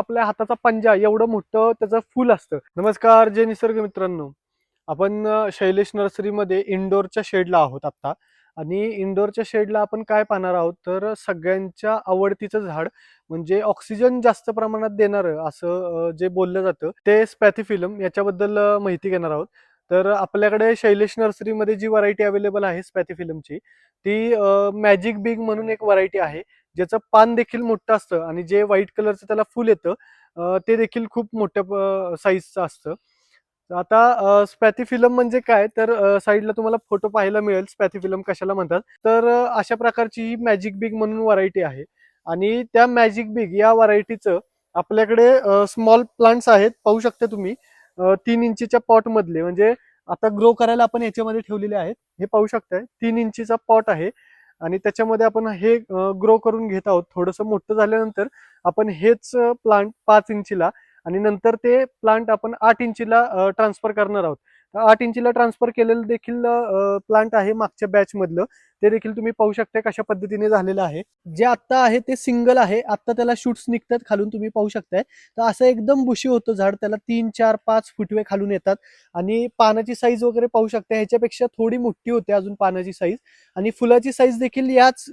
आपल्या हाताचा पंजा एवढं मोठं त्याचं फुल असतं. नमस्कार जय निसर्ग मित्रांनो. आपण शैलेश नर्सरीमध्ये इंडोरच्या शेडला आहोत आत्ता आणि इंडोरच्या शेडला आपण काय पाहणार आहोत? तर सगळ्यांच्या आवडतीचं झाड म्हणजे ऑक्सिजन जास्त प्रमाणात देणारं असं जे बोललं जातं ते स्पॅथिफिलम याच्याबद्दल माहिती घेणार आहोत. तर आपल्याकडे शैलेश नर्सरीमध्ये जी व्हरायटी अवेलेबल आहे स्पॅथिफिलमची ती मॅजिक बिग म्हणून एक व्हरायटी आहे. ज्याचं पान देखील मोठं असतं आणि जे व्हाईट कलरचं त्याला फुल येतं ते देखील खूप मोठ्या साईजचं असतं. आता स्पॅथिफिलम म्हणजे काय? तर साईडला तुम्हाला फोटो पाहायला मिळेल. स्पॅथिफिलम कशाला म्हणतात? तर अशा प्रकारची ही मॅजिक बिग म्हणून व्हरायटी आहे. आणि त्या मॅजिक बिग या व्हरायटीचं आपल्याकडे स्मॉल प्लांट्स आहेत. पाहू शकता तुम्ही तीन इंचीच्या पॉटमधले म्हणजे आता ग्रो करायला आपण याच्यामध्ये ठेवलेले आहेत. हे पाहू शकताय. तीन इंचीचा पॉट आहे. आणि त्याच्यामध्ये आपण हे ग्रो करून घेत आहोत. थोडंसं मोठं झाल्यानंतर आपण हेच प्लांट पाच इंचीला आणि नंतर ते प्लांट आपण आठ इंचीला ट्रान्सफर करणार आहोत. तर आठ इंचीला ट्रान्सफर केलेलं देखील प्लांट आहे मागच्या बॅच मधलं. ते देखील तुम्ही पाहू शकता कशा पद्धतीने झालेलं आहे. जे आत्ता आहे ते सिंगल आहे. आत्ता त्याला शूट्स निघतात खालून तुम्ही पाहू शकताय. तर असं एकदम बुशी होतं झाड. त्याला तीन चार पाच फुटवे खालून येतात. आणि पानाची साईज वगैरे पाहू शकता ह्याच्यापेक्षा थोडी मोठी होते अजून पानाची साईज आणि फुलाची साईज देखील याच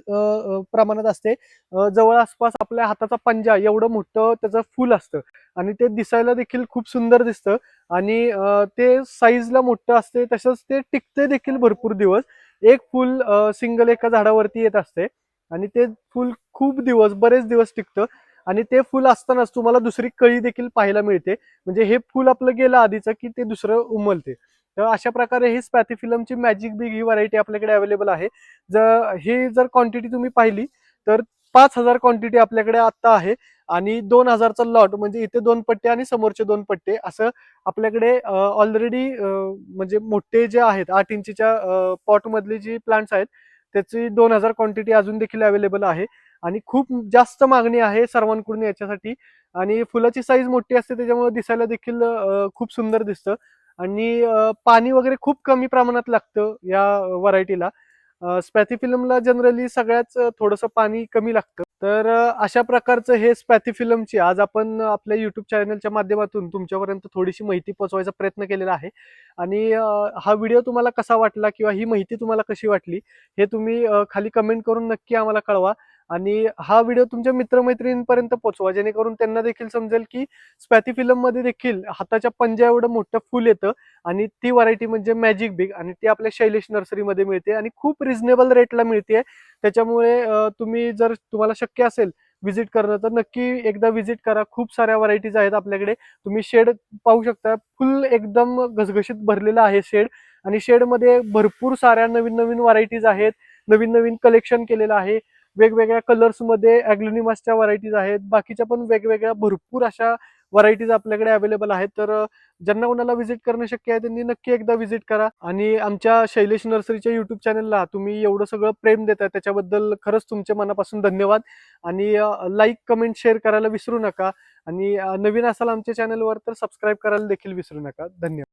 प्रमाणात असते. जवळ आसपास आपल्या हाताचा पंजा एवढं मोठं त्याचं फुल असतं. आणि ते दिसायला देखील खूप सुंदर दिसतं. आणि ते साईजला मोठं असते. तसंच ते टिकते देखील भरपूर दिवस. एक फुल सिंगल एका झाडावरती येत असते. आणि ते फुल खूप दिवस बरेच दिवस टिकतं. आणि ते फुल असतानाच तुम्हाला दुसरी कळी देखील पाहायला मिळते. म्हणजे हे फुल आपलं गेलं आधीचं की ते दुसरं उमलते. तर अशा प्रकारे ही स्पॅथिफिलमची मॅजिक बिग ही व्हरायटी आपल्याकडे अवेलेबल आहे. जर ही जर क्वांटिटी तुम्ही पाहिली तर पाच हजार क्वांटिटी आपल्याकडे आता आहे आणि दोन हजारचा लॉट म्हणजे इथे दोन पट्टे आणि समोरचे दोन पट्टे असं आपल्याकडे ऑलरेडी म्हणजे मोठे जे आहेत आठ इंचीच्या पॉटमधले जी प्लांट्स आहेत त्याची दोन हजार क्वांटिटी अजून देखील अवेलेबल आहे. आणि खूप जास्त मागणी आहे सर्वांकडून याच्यासाठी. आणि फुलाची साईज मोठी असते त्याच्यामुळे दिसायला देखील खूप सुंदर दिसतं. आणि पाणी वगैरे खूप कमी प्रमाणात लागतं या व्हरायटीला स्पॅथिफिलमला जनरली सगळ्याच थोडंसं पाणी कमी लागतं. तर अशा प्रकारचं हे स्पॅथिफिलमची आज आपण आपल्या युट्यूब चॅनलच्या माध्यमातून तुमच्यापर्यंत थोडीशी माहिती पोहोचवायचा प्रयत्न केलेला आहे. आणि हा व्हिडिओ तुम्हाला कसा वाटला किंवा ही माहिती तुम्हाला कशी वाटली हे तुम्ही खाली कमेंट करून नक्की आम्हाला कळवा. आणि हा व्हिडिओ तुमच्या मित्रमैत्रिणींपर्यंत पोहोचवा जेणेकरून त्यांना देखील समजेल की स्पॅथिफिलममध्ये देखील हाताच्या पंजा एवढं मोठं फुल येतं आणि ती व्हरायटी म्हणजे मॅजिक बिग आणि ती आपल्या शैलेश नर्सरीमध्ये मिळते आणि खूप रिझनेबल रेटला मिळते त्याच्यामुळे तुम्ही जर तुम्हाला शक्य असेल व्हिजिट करणं तर नक्की एकदा व्हिजिट करा. खूप साऱ्या व्हरायटीज आहेत आपल्याकडे. तुम्ही शेड पाहू शकता. फुल एकदम घसघशीत भरलेलं आहे शेड आणि शेडमध्ये भरपूर साऱ्या नवीन नवीन व्हरायटीज आहेत. नवीन नवीन कलेक्शन केलेलं आहे. वेगवेगळ्या कलर्समध्ये ॲग्लोनिमासच्या व्हरायटीज आहेत. बाकीच्या पण वेगवेगळ्या भरपूर अशा व्हरायटीज आपल्याकडे अवेलेबल आहेत. तर ज्यांना कोणाला व्हिजिट करणं शक्य आहे त्यांनी नक्की एकदा व्हिजिट करा. आणि आमच्या शैलेश नर्सरीच्या युट्यूब चॅनलला तुम्ही एवढं सगळं प्रेम देताय त्याच्याबद्दल खरंच तुमच्या मनापासून धन्यवाद. आणि लाईक कमेंट शेअर करायला विसरू नका. आणि नवीन असाल आमच्या चॅनलवर तर सबस्क्राईब करायला देखील विसरू नका. धन्यवाद.